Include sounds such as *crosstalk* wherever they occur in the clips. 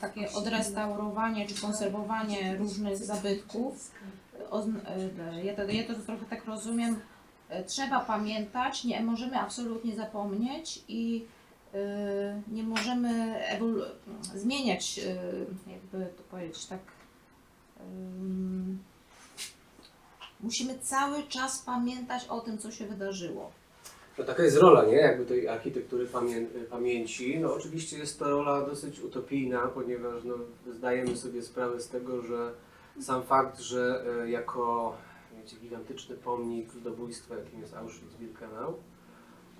takie odrestaurowanie czy konserwowanie różnych zabytków. E, ja, to, ja to trochę tak rozumiem. e, Trzeba pamiętać, nie możemy absolutnie zapomnieć i e, nie możemy zmieniać, jakby to powiedzieć tak. musimy cały czas pamiętać o tym, co się wydarzyło. No taka jest rola, nie? Jakby tej architektury pamię pamięci. No oczywiście jest to rola dosyć utopijna, ponieważ no, zdajemy sobie sprawę z tego, że sam fakt, że e, jako wiecie, gigantyczny pomnik ludobójstwa, jakim jest Auschwitz-Birkenau,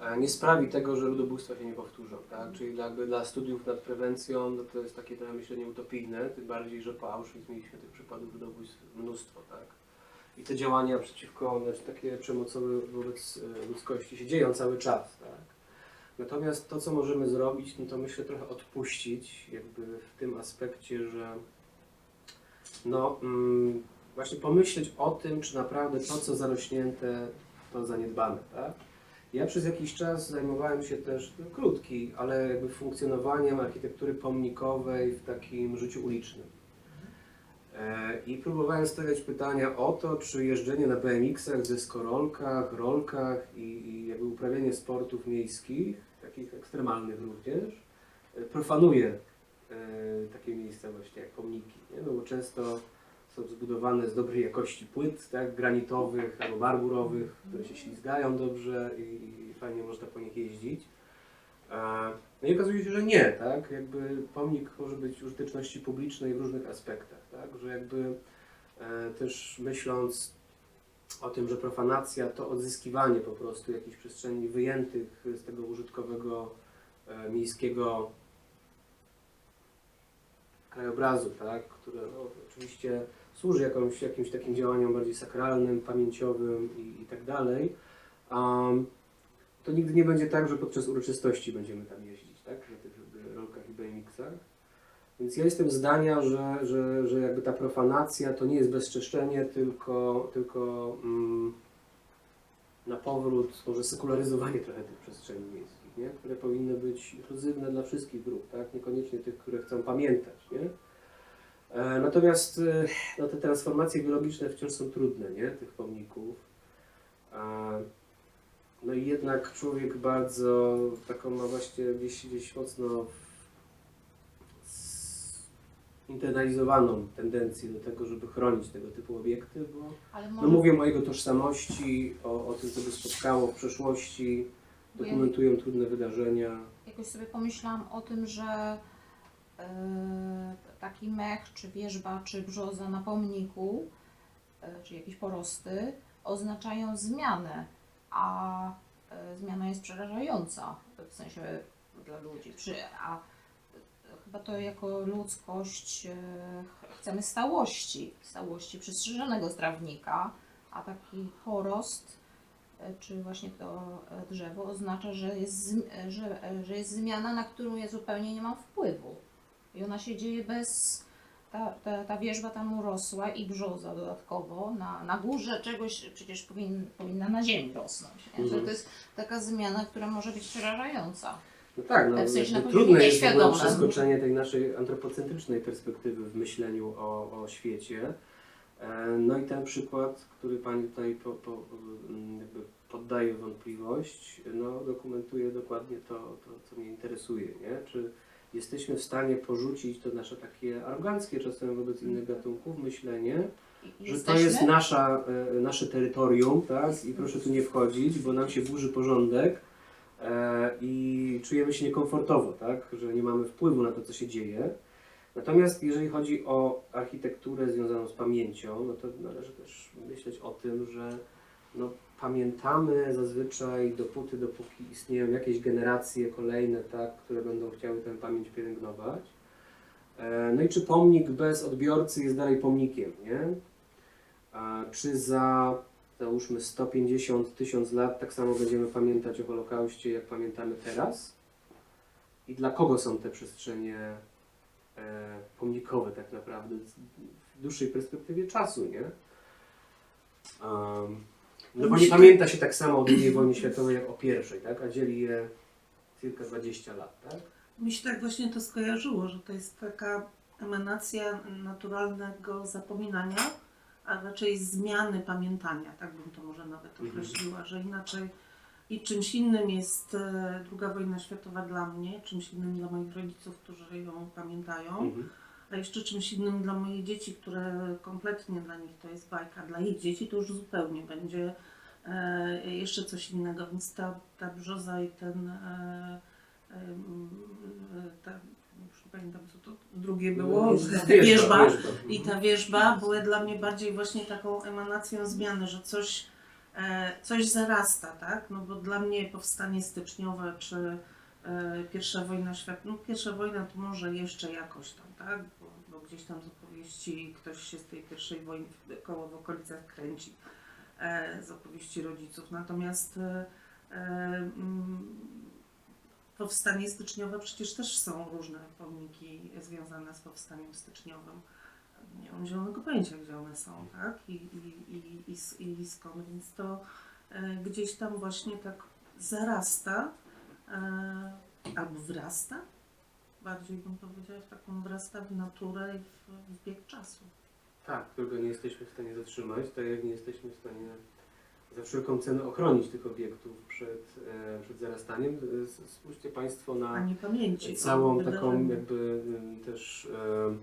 e, nie sprawi tego, że ludobójstwa się nie powtórzą, tak? Czyli jakby dla studiów nad prewencją no to jest takie myślenie utopijne, tym bardziej, że po Auschwitz mieliśmy tych przypadów ludobójstw mnóstwo, tak? I te działania przeciwko, znaczy takie przemocowe wobec e, ludzkości się dzieją cały czas, tak? Natomiast to, co możemy zrobić, no to myślę trochę odpuścić, jakby w tym aspekcie, że no mm, właśnie pomyśleć o tym, czy naprawdę to, co zarośnięte, to zaniedbane, tak? Ja przez jakiś czas zajmowałem się też, no, krótki, ale jakby funkcjonowaniem architektury pomnikowej w takim życiu ulicznym. E, I próbowałem stawiać pytania o to, czy jeżdżenie na BMX-ach, deskorolkach, rolkach i, i jakby uprawianie sportów miejskich, takich ekstremalnych również, e, profanuje e, takie miejsca właśnie jak pomniki. Nie? No bo często są zbudowane z dobrej jakości płyt, tak, granitowych albo marmurowych, które się ślizgają dobrze i, i fajnie można po nich jeździć. No i okazuje się, że nie, tak? Jakby pomnik może być użyteczności publicznej w różnych aspektach, tak? Że jakby e, też myśląc o tym, że profanacja to odzyskiwanie po prostu jakichś przestrzeni wyjętych z tego użytkowego e, miejskiego krajobrazu, tak? Które no, oczywiście służy jakąś, jakimś takim działaniom bardziej sakralnym, pamięciowym i, i tak dalej. Um, to nigdy nie będzie tak, że podczas uroczystości będziemy tam jeździć, tak? Na tych e, rolkach i BMX-ach. Więc ja jestem zdania, że, że, że jakby ta profanacja to nie jest bezczeszczenie, tylko, tylko mm, na powrót, może sekularyzowanie trochę tych przestrzeni miejskich, nie? które powinny być inkluzywne dla wszystkich grup, tak? niekoniecznie tych, które chcą pamiętać. Nie? E, natomiast e, no, te transformacje biologiczne wciąż są trudne, nie? tych pomników. E, no i jednak człowiek bardzo taką ma właśnie gdzieś, gdzieś mocno internalizowaną tendencję do tego, żeby chronić tego typu obiekty, bo Ale no może mówią o jego tożsamości, o, o tym, co go spotkało w przeszłości, Bo ja- dokumentują trudne wydarzenia. jakoś sobie pomyślałam o tym, że e, taki mech, czy wierzba, czy brzoza na pomniku, e, czy jakieś porosty, oznaczają zmianę, a e, zmiana jest przerażająca, w sensie dla ludzi. A chyba to jako ludzkość e, ch- chcemy stałości, stałości przystrzyżonego trawnika, a taki porost e, czy właśnie to drzewo oznacza, że jest, że, że jest zmiana, na którą ja zupełnie nie mam wpływu. I ona się dzieje bez. Ta, ta, ta wierzba tam urosła i brzoza dodatkowo na, na górze czegoś przecież powin, powinna na ziemi rosnąć. Mhm. to jest taka zmiana, która może być przerażająca. No tak, no, W sensie trudne jest przeskoczenie tej naszej antropocentrycznej perspektywy w myśleniu o, o świecie. E, No i ten przykład, który Pani tutaj po, po, mm, poddaje wątpliwość, no, dokumentuje dokładnie to, to, co mnie interesuje. Nie? Czy jesteśmy w stanie porzucić to nasze takie aroganckie czasem wobec innych gatunków myślenie, że to jest nasza, e, nasze terytorium, tak? I proszę tu nie wchodzić, bo nam się burzy porządek e, i czujemy się niekomfortowo, tak? Że nie mamy wpływu na to, co się dzieje. Natomiast jeżeli chodzi o architekturę związaną z pamięcią, no to należy też myśleć o tym, że no, pamiętamy zazwyczaj dopóty, dopóki istnieją jakieś generacje kolejne, tak, które będą chciały tę pamięć pielęgnować. E, No i czy pomnik bez odbiorcy jest dalej pomnikiem, nie? Czy za załóżmy 150 tysiąc lat tak samo będziemy pamiętać o Holokauście, jak pamiętamy teraz? I dla kogo są te przestrzenie e, pomnikowe tak naprawdę w dłuższej perspektywie czasu, nie? Um, no bo nie pamięta się tak samo o II wojnie światowej jak o pierwszej, tak? A dzieli je kilka dwadzieścia lat, tak? Mi się tak właśnie to skojarzyło, że to jest taka emanacja naturalnego zapominania, a raczej zmiany pamiętania, tak bym to może nawet Mhm. określiła, że inaczej i czymś innym jest e, druga wojna światowa dla mnie, czymś innym dla moich rodziców, którzy ją pamiętają, Mhm. A jeszcze czymś innym dla moich dzieci, które kompletnie dla nich to jest bajka, dla ich dzieci to już zupełnie będzie e, jeszcze coś innego, więc ta, ta brzoza i ten e, e, ta, już nie pamiętam co to drugie było, Wierzba, wierzba. wierzba. I ta wierzba były dla mnie bardziej właśnie taką emanacją zmiany, że coś, coś zarasta, tak? No bo dla mnie powstanie styczniowe czy pierwsza wojna światowa, no pierwsza wojna to może jeszcze jakoś tam, tak? Gdzieś tam z opowieści ktoś się z tej pierwszej wojny koło w okolicach kręci e, z opowieści rodziców. Natomiast e, e, mm, powstanie styczniowe przecież też są różne pomniki związane z powstaniem styczniowym nie mam zielonego pojęcia, gdzie one są, tak? I, i, i, i, i skąd, więc to gdzieś tam właśnie tak zarasta albo wrasta, bardziej bym powiedziała, w taką wrasta w naturę i w, w bieg czasu. Tak, którego nie jesteśmy w stanie zatrzymać, tak jak nie jesteśmy w stanie za wszelką cenę ochronić tych obiektów przed, e, przed zarastaniem. E, Spójrzcie Państwo na Ani pamięci. całą taką jakby też e,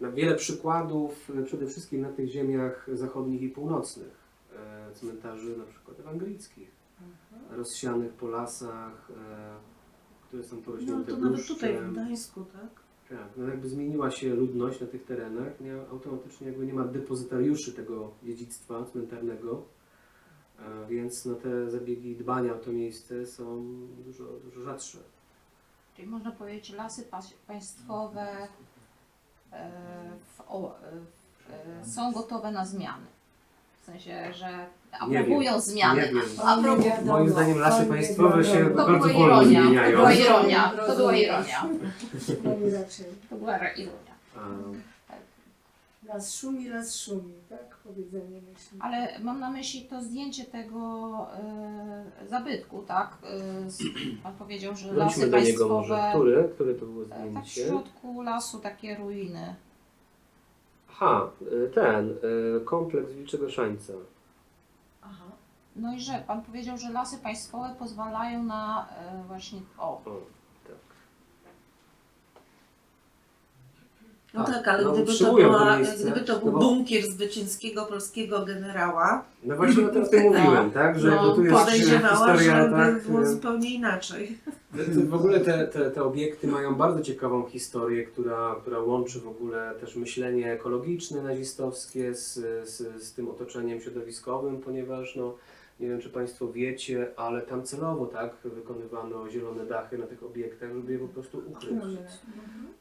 na wiele przykładów, e, przede wszystkim na tych ziemiach zachodnich i północnych, e, cmentarzy na przykład ewangelickich, Mhm. rozsianych po lasach, e, które są No porośnięte to nawet tutaj w. Gdańsku, tak? Tak, no jakby zmieniła się ludność na tych terenach, nie, automatycznie jakby nie ma depozytariuszy tego dziedzictwa cmentarnego, e, więc no te zabiegi dbania o to miejsce są dużo, dużo rzadsze. Czyli można powiedzieć lasy pas- państwowe e, w, o, e, są gotowe na zmiany. W sensie, że aprobują zmiany. Nie wiem. A propos- Nie wiadomo, Moim zdaniem lasy państwowe się. To bardzo była wolno ironia. To zmieniają. była ironia. To była ironia. To była ironia. A, Raz szumi, raz szumi, tak? Powiedzenie myśli. Ale mam na myśli to zdjęcie tego e, zabytku, tak? E, s- *clears throat* pan powiedział, że lasy Wróćmy do niego może. państwowe. Które? Które to było e, Tak w zdjęcie? środku lasu takie ruiny. Aha, y, ten, y, kompleks Wilczego Szańca. Aha. No i że pan powiedział, że lasy państwowe pozwalają na e, właśnie. O, O, tak. No Tak, tak, ale no, gdyby, to utrzymują to była, miejsce, gdyby to no był bo- bunkier zwycięskiego polskiego generała, No właśnie o tym, tym mówiłem, tak? Że no, tu jest podejrzewała, historia, że tak? by było zupełnie inaczej. W ogóle te, te, te obiekty mają bardzo ciekawą historię, która, która łączy w ogóle też myślenie ekologiczne nazistowskie z, z, z tym otoczeniem środowiskowym, ponieważ no, nie wiem czy Państwo wiecie, ale tam celowo tak wykonywano zielone dachy na tych obiektach, żeby je po prostu ukryć. Mhm.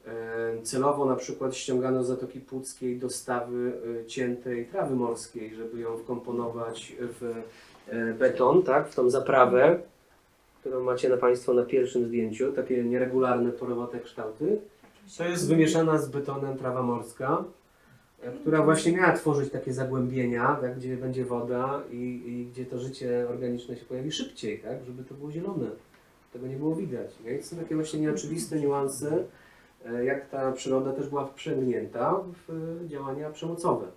E, Celowo na przykład ściągano z Zatoki Puckiej dostawy e, ciętej trawy morskiej, żeby ją wkomponować w e, beton, tak, w tą zaprawę, którą macie na Państwo na pierwszym zdjęciu, takie nieregularne, porowate kształty. To jest wymieszana z betonem trawa morska, która właśnie miała tworzyć takie zagłębienia, tak, gdzie będzie woda i, i gdzie to życie organiczne się pojawi szybciej, tak, żeby to było zielone. Tego nie było widać. Nie? Są takie właśnie nieoczywiste niuanse, e, jak ta przyroda też była wprzęgnięta w e, działania przemocowe.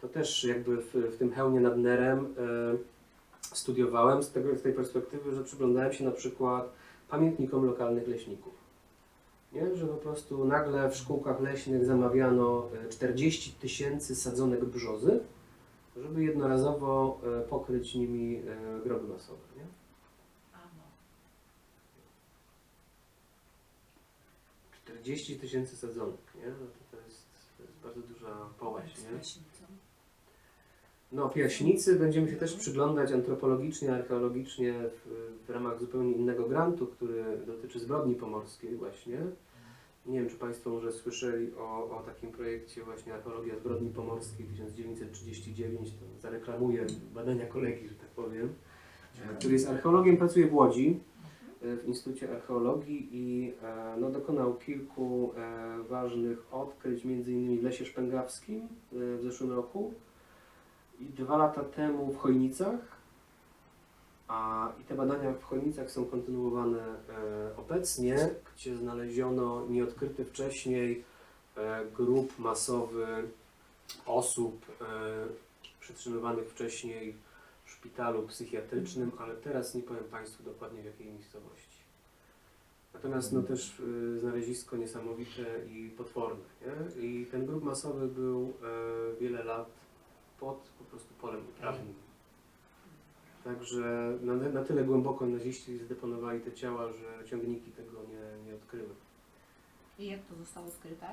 To też jakby w, w tym hełmie nad Nerem e, studiowałem z, tego, z tej perspektywy, że przyglądałem się na przykład pamiętnikom lokalnych leśników. Nie? Że po prostu nagle w szkółkach leśnych zamawiano e, 40 tysięcy sadzonek brzozy, żeby jednorazowo e, pokryć nimi e, groby masowe. Nie? 40 tysięcy sadzonek, nie? No to, to, jest, to jest bardzo duża połaś, nie? No, piaśnicy będziemy się też przyglądać antropologicznie, archeologicznie w, w ramach zupełnie innego grantu, który dotyczy zbrodni pomorskiej właśnie. Nie wiem, czy Państwo może słyszeli o, o takim projekcie właśnie Archeologia Zbrodni Pomorskiej 1939, to zareklamuję badania kolegi, że tak powiem, e, który jest archeologiem, pracuje w Łodzi e, w Instytucie Archeologii i e, no, dokonał kilku ważnych odkryć, między innymi w Lesie Szpęgawskim w zeszłym roku dwa lata temu w Chojnicach, A, I te badania w Chojnicach są kontynuowane e, obecnie, gdzie znaleziono nieodkryty wcześniej e, grup masowy osób e, przetrzymywanych wcześniej w szpitalu psychiatrycznym, ale teraz nie powiem Państwu dokładnie w jakiej miejscowości. Natomiast no też y, znalezisko niesamowite i potworne. Nie? I ten grup masowy był e, wiele lat pod po prostu polem uprawnym. Także na, na tyle głęboko naziści zdeponowali te ciała, że ciągniki tego nie, nie odkryły. I jak to zostało odkryte?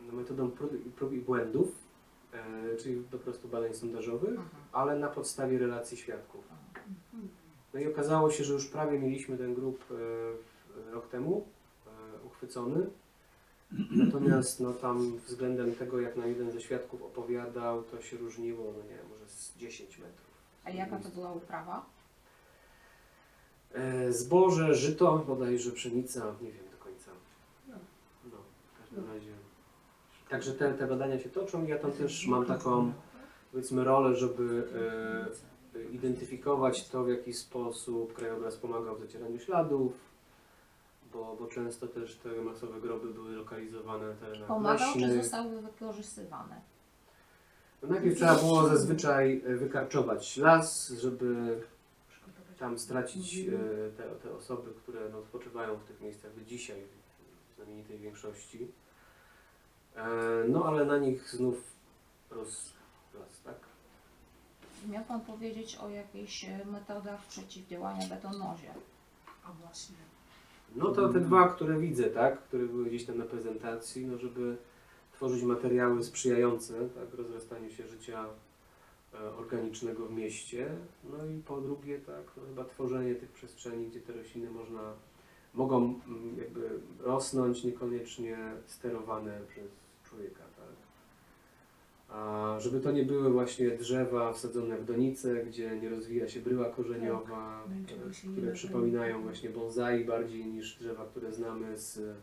No, metodą prób, prób i błędów, e, czyli po prostu badań sondażowych, Mhm. ale na podstawie relacji świadków. No i okazało się, że już prawie mieliśmy ten grup e, rok temu e, uchwycony. Natomiast no, tam względem tego, jak nam jeden ze świadków opowiadał, to się różniło, no nie wiem, może z 10 metrów. A jaka to była uprawa? E, zboże, żyto, bodajże pszenica, nie wiem do końca. No. No, w każdym razie. Także te, te badania się toczą i ja tam też mam taką, powiedzmy, rolę, żeby e, identyfikować to, w jaki sposób krajobraz pomagał w zacieraniu śladów, bo, bo często też te masowe groby były lokalizowane na terenach Pomagał czy leśnych. zostały wykorzystywane? No najpierw trzeba było zazwyczaj wykarczować las, żeby tam stracić e, te, te osoby, które no, spoczywają w tych miejscach do dzisiaj w znamienitej większości. E, No ale na nich znów rosł las, tak? Miał Pan powiedzieć o jakichś e, metodach przeciwdziałania betonozie. A właśnie. No to te dwa, które widzę, tak, które były gdzieś tam na prezentacji, no żeby tworzyć materiały sprzyjające tak, rozrastaniu się życia e, organicznego w mieście. No i po drugie, tak, no chyba tworzenie tych przestrzeni, gdzie te rośliny można, mogą mm, jakby rosnąć, niekoniecznie sterowane przez człowieka, tak. A żeby to nie były właśnie drzewa wsadzone w donice, gdzie nie rozwija się bryła korzeniowa, Tak, się nie które przypominają właśnie bonsai bardziej niż drzewa, które znamy z,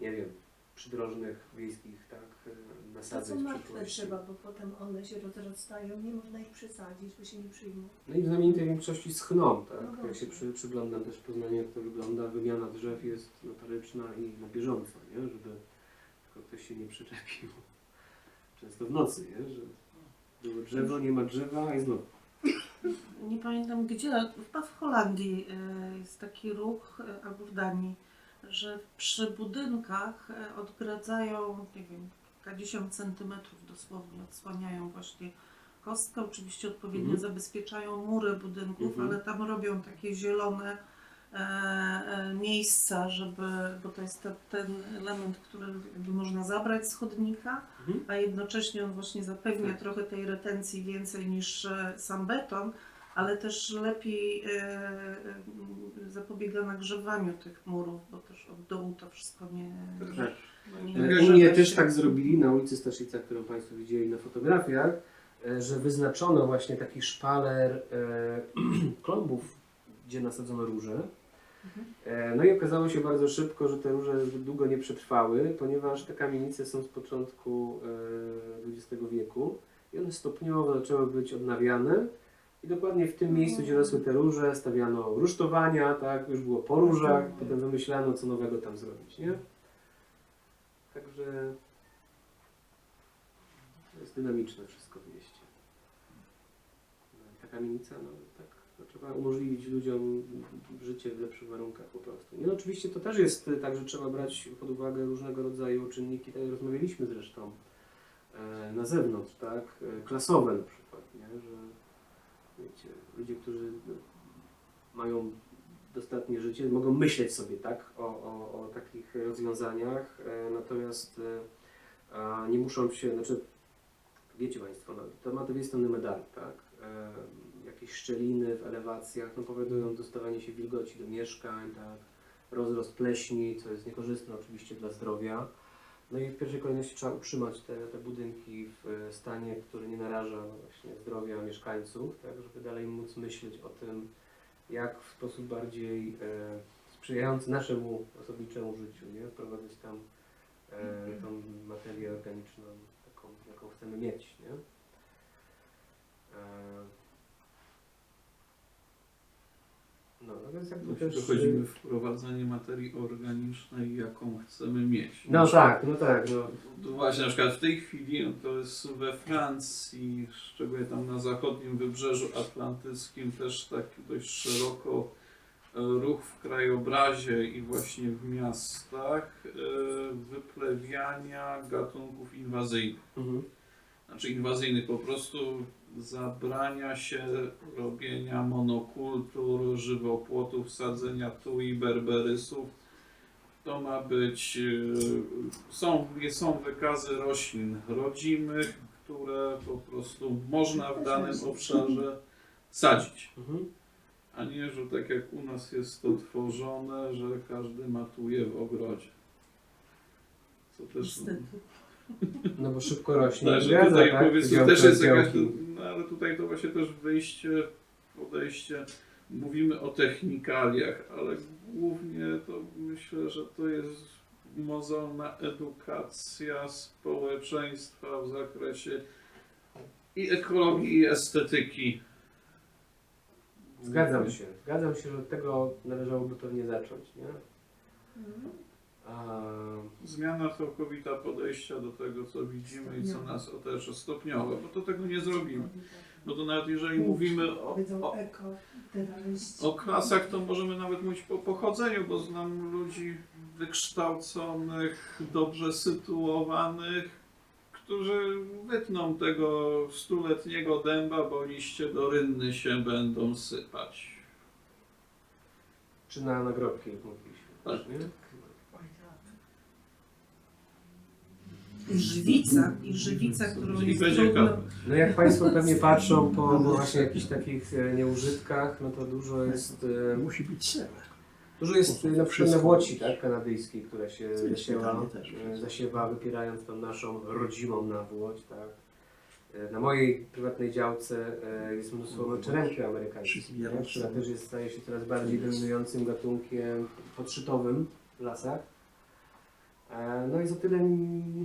nie wiem, przydrożnych wiejskich, tak, e, To nasadzeń są w martwe drzewa, bo potem one się rozrastają, nie można ich przesadzić, bo się nie przyjmą. No i w znamienitej większości schną, tak? No Jak się przy, przyglądam też Poznaniu, jak to wygląda, wymiana drzew jest notoryczna i na bieżąco, nie? Żeby tylko ktoś się nie przyczepił. Często w nocy, nie? Że było drzewo, nie ma drzewa i znowu. Nie pamiętam gdzie, chyba w Holandii e, jest taki ruch, e, albo w Danii, że przy budynkach e, odgradzają, nie wiem, kilkadziesiąt centymetrów dosłownie, odsłaniają właśnie kostkę, oczywiście odpowiednio Mhm. zabezpieczają mury budynków, Mhm. ale tam robią takie zielone miejsca, żeby, bo to jest te, ten element, który jakby można zabrać z chodnika, Mhm. a jednocześnie on właśnie zapewnia Tak. trochę tej retencji więcej niż e, sam beton, ale też lepiej e, e, zapobiega nagrzewaniu tych murów, bo też od dołu to wszystko nie, Tak. nie E, się. też tak zrobili na ulicy Staszica, którą Państwo widzieli na fotografiach, e, że wyznaczono właśnie taki szpaler e, *clears throat* klombów, gdzie nasadzono róże. E, No i okazało się bardzo szybko, że te róże zbyt długo nie przetrwały, ponieważ te kamienice są z początku e, XX wieku i one stopniowo zaczęły być odnawiane. I dokładnie w tym miejscu, gdzie rosły te róże, stawiano rusztowania, tak, już było po różach, potem wymyślano, co nowego tam zrobić, nie? Także to jest dynamiczne wszystko w mieście. No Ta kamienica, no, trzeba umożliwić ludziom życie w lepszych warunkach po prostu. No, oczywiście to też jest tak, że trzeba brać pod uwagę różnego rodzaju czynniki, tak jak rozmawialiśmy zresztą e, na zewnątrz, tak, e, klasowe na przykład, nie, że wiecie, ludzie, którzy mają dostatnie życie, mogą myśleć sobie tak o, o, o takich rozwiązaniach, e, natomiast nie muszą się, znaczy wiecie Państwo, no, to ma dwie strony medalu, tak? Jakieś szczeliny w elewacjach no, powodują dostawanie się wilgoci do mieszkań, tak? rozrost pleśni, co jest niekorzystne oczywiście dla zdrowia. No i w pierwszej kolejności trzeba utrzymać te, te budynki w e, stanie, który nie naraża no, właśnie zdrowia mieszkańców, tak? żeby dalej móc myśleć o tym, jak w sposób bardziej e, sprzyjający naszemu osobniczemu życiu, nie? wprowadzać tam e, tą materię organiczną, taką, jaką chcemy mieć. Nie? E, Właśnie też... dochodzimy wprowadzenie materii organicznej, jaką chcemy mieć. No tak, no tak, no. To właśnie na przykład w tej chwili no to jest we Francji, szczególnie tam na zachodnim wybrzeżu atlantyckim też tak dość szeroko e, ruch w krajobrazie i właśnie w miastach e, wyplewiania gatunków inwazyjnych. Mhm. Znaczy inwazyjnych po prostu zabrania się robienia monokultur, żywopłotów, sadzenia tui, berberysów. To ma być, e, są, są wykazy roślin rodzimych, które po prostu można w danym obszarze sadzić. Mhm. A nie, że tak jak u nas jest to tworzone, że każdy matuje w ogrodzie. Co też. No bo szybko rośnie. tak, że Zgadza, tutaj tak? powiedzmy też jest jakaś, no ale tutaj to właśnie też wyjście, podejście, mówimy o technikaliach, ale głównie to myślę, że to jest mozolna edukacja społeczeństwa w zakresie i ekologii, i estetyki. Zgadzam się. Zgadzam się, że od tego należałoby pewnie zacząć, nie? A, Zmiana całkowita podejścia do tego, co widzimy i co nas otacza stopniowo, bo to tego nie zrobimy. No to nawet jeżeli mówimy o, o, o klasach, to możemy nawet mówić po pochodzeniu, bo znam ludzi wykształconych, dobrze sytuowanych, którzy wytną tego stuletniego dęba, bo liście do rynny się będą sypać. czy na nagrobki, jak mówiliśmy. Tak. Nie? I żywica, i żywica, którą jest będzie trudno... No jak Państwo pewnie patrzą po właśnie jakichś takich e, nieużytkach, no to dużo jest, e, Musi być serwer. dużo jest e, na przykład nawłoci tak, kanadyjskiej, która się zasiewa, też. e, zasiewa wypierając tą naszą rodzimą nawłoć, tak. E, Na mojej prywatnej działce e, jest mnóstwo czeremki amerykańskiej, Wszystkie nie? która też jest, staje się coraz bardziej dominującym gatunkiem podszytowym w lasach. E, No i o tyle mm,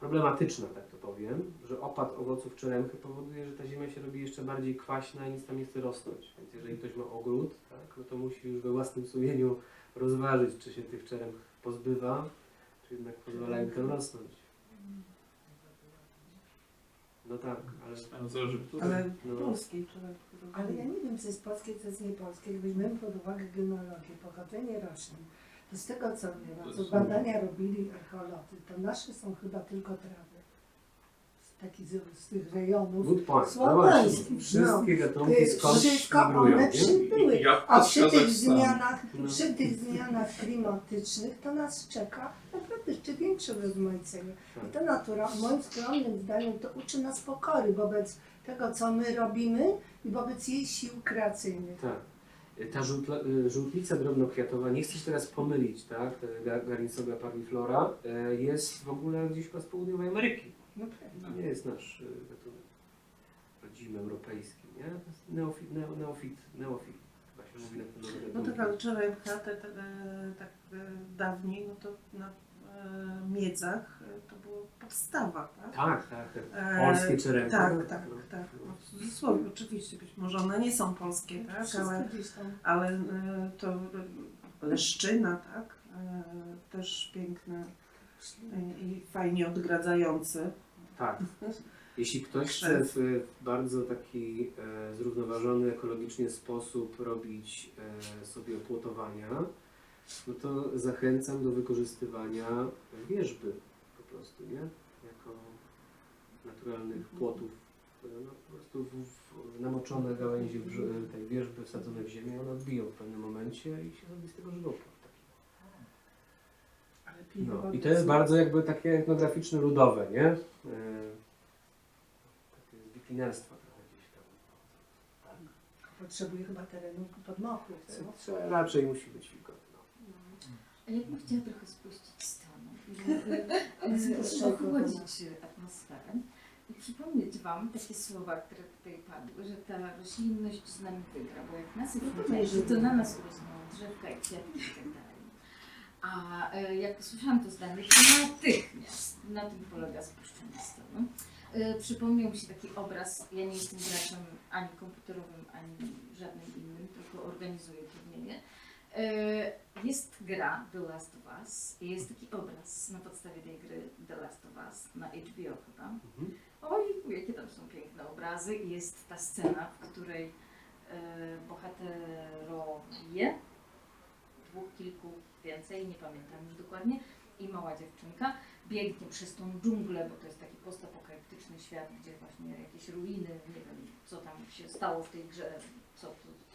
problematyczna, tak to powiem, że opad owoców czeremchy powoduje, że ta ziemia się robi jeszcze bardziej kwaśna i nic tam nie chce rosnąć. Więc jeżeli ktoś ma ogród, tak, no to musi już we własnym sumieniu rozważyć, czy się tych czeremch pozbywa, czy jednak pozwala im tam rosnąć. No tak, ale... Ale No. polskiej. Ale ja nie wiem, co jest polskie, co jest niepolskie. Weźmiemy pod uwagę genealogię, pochodzenie roślin, z tego co wiem, co badania robili archeolodzy, to nasze są chyba tylko trawy. Z, takich, z, z tych rejonów. No właśnie, wszystkie gatunki Y, skąd Wszystko migrują, one nie? przybyły. A przy tych Kazachstanu. zmianach, No. przy tych zmianach klimatycznych to nas czeka naprawdę jeszcze większe rozmaicenie. I ta natura, moim skromnym zdaniem, to uczy nas pokory wobec tego, co my robimy i wobec jej sił kreacyjnych. Tak. Ta żółtla, y, żółtlica drobnokwiatowa, nie chcę się teraz pomylić, tak? Ga- Garinsoga parviflora y, jest w ogóle gdzieś chyba z południowej Ameryki. No pewnie. Nie jest nasz y, gatunek rodzimy europejski, nie? Neofit, neo, neofit, neofit. Chyba się mówi na No tak, ale czeremka te, te, tak e, dawniej, no to na e, miedzach podstawa, tak? Tak, tak, tak. E, Polskie. Tak, no, tak, tak. No, w cudzysłowie oczywiście, być może one nie są polskie, tak? Ale, ale e, to e, leszczyna, tak? Też piękne e, i fajnie odgradzające. Tak. *laughs* Jeśli ktoś chce w, bardzo taki e, zrównoważony ekologicznie sposób robić e, sobie opłotowania, no to zachęcam do wykorzystywania wierzby prostu, nie? Jako naturalnych płotów. które No, po prostu w, w, namoczone gałęzie brz- tej wierzby wsadzone w ziemię, one odbiją w pewnym momencie i się robi z tego żywopłot. No, I to jest bardzo jakby takie etnograficzne, ludowe, nie? E, takie z wikinarstwa trochę gdzieś tam. Tak. Potrzebuje chyba terenu podmokłych, co? Raczej musi być wilgotno. A ja bym chciała trochę spuścić stronę, *laughs* żeby ochłodzić atmosferę i przypomnieć Wam takie słowa, które tutaj padły, że ta roślinność z nami wygra, bo jak nas jest więcej, to na nas rosną drzewka i kwiaty i tak dalej. A e, jak usłyszałam to zdanie, to natychmiast na tym polega spuszczenie y, przypomniał mi się taki obraz. Ja nie jestem graczem ani komputerowym, ani żadnym innym, tylko organizuję turnieje. Y, jest gra The Last of Us i jest taki obraz na podstawie tej gry The Last of Us na HBO chyba. Mhm. Oj, jakie tam są piękne obrazy i jest ta scena, w której y, bohaterowie, dwóch, kilku, więcej, nie pamiętam już dokładnie, i mała dziewczynka biegnie przez tą dżunglę, bo to jest taki postapokaliptyczny świat, gdzie właśnie jakieś ruiny, nie wiem co tam się stało w tej grze, co, jakaś,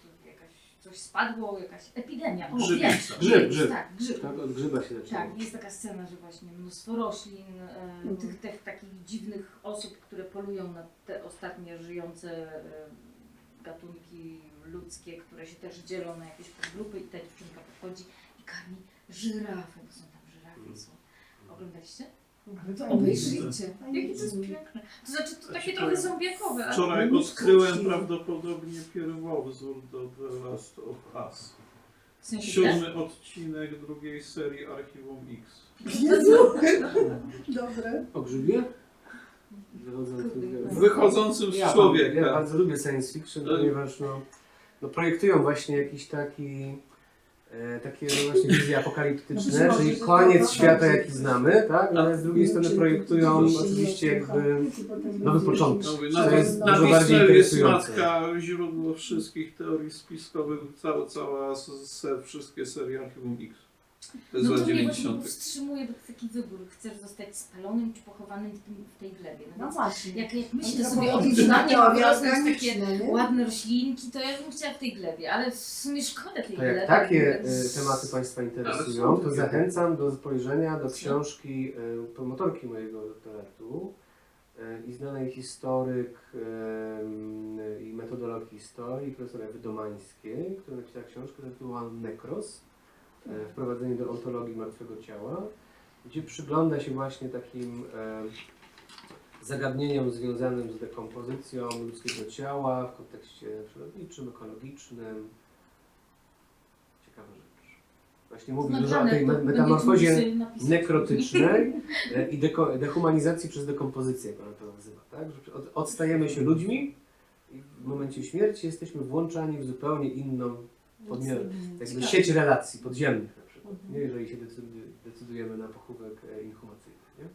coś spadło, jakaś epidemia. O, Grzybica. wiem, Grzyb, grzyb. Tak, grzyb. Tak, od grzyba się zaczyna. Tak, jest taka scena, że właśnie mnóstwo roślin, e, tych, tych takich dziwnych osób, które polują na te ostatnie żyjące e, gatunki ludzkie, które się też dzielą na jakieś podgrupy i ta dziewczynka podchodzi i karmi żyrafy, bo są tam żyrafy. Są. Oglądaliście? Ale Obejrzyjcie. Jakie to jest piękne. To znaczy to takie trochę zombiakowe, ale Wczoraj Ale odkryłem nie prawdopodobnie pierwowzór do The Last of Us. w sensie też. Siódmy odcinek drugiej serii Archiwum X. Jezu! *laughs* Dobre. O grzybie? Wychodzącym z- Wychodzącym z Ja, człowieka. ja bardzo lubię science fiction, ponieważ no, no projektują właśnie jakiś taki e, takie właśnie wizje apokaliptyczne, No czyli koniec świata jaki znamy, tak? Ale z drugiej strony projektują oczywiście jakby nowy początek. No, mówię, To na, jest na dużo bardziej jest interesujące. matka, źródło wszystkich teorii spiskowych, cała, cała se, wszystkie serie Archiwum X. To jest No lat to mnie właśnie 90. powstrzymuje, bo to taki wybór. Chcesz zostać spalonym czy pochowanym w, tym, w tej glebie. No No więc właśnie. jak, jak myślę sobie o teoria rosnąć takie ładne roślinki, to ja bym chciała w tej glebie, ale w sumie szkoda tej To jak gleby. takie e, więc- tematy Państwa interesują, to takie- zachęcam do spojrzenia do książki e, promotorki mojego doktoratu e, i znanej historyk e, i metodolog historii profesora Wydomańskiej, która napisała książkę zatytułowaną Nekros, e, wprowadzenie do ontologii martwego ciała, gdzie przygląda się właśnie takim e, zagadnieniom związanym z dekompozycją ludzkiego ciała w kontekście przyrodniczym, ekologicznym. Ciekawa rzecz. Właśnie mówi dużo o tej metamorfozie nekrotycznej *laughs* e, i dehumanizacji przez dekompozycję, jak ona to nazywa. Tak? Że od, odstajemy się ludźmi i w momencie śmierci jesteśmy włączani w zupełnie inną podmiot, tak jakby sieć relacji podziemnych na przykład, nie? Mhm. jeżeli się decydujemy na pochówek e, inhumacyjny. Nie?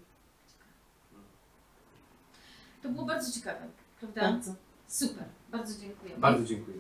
To było bardzo ciekawe, prawda? Bardzo. Super, bardzo dziękuję. Bardzo dziękuję.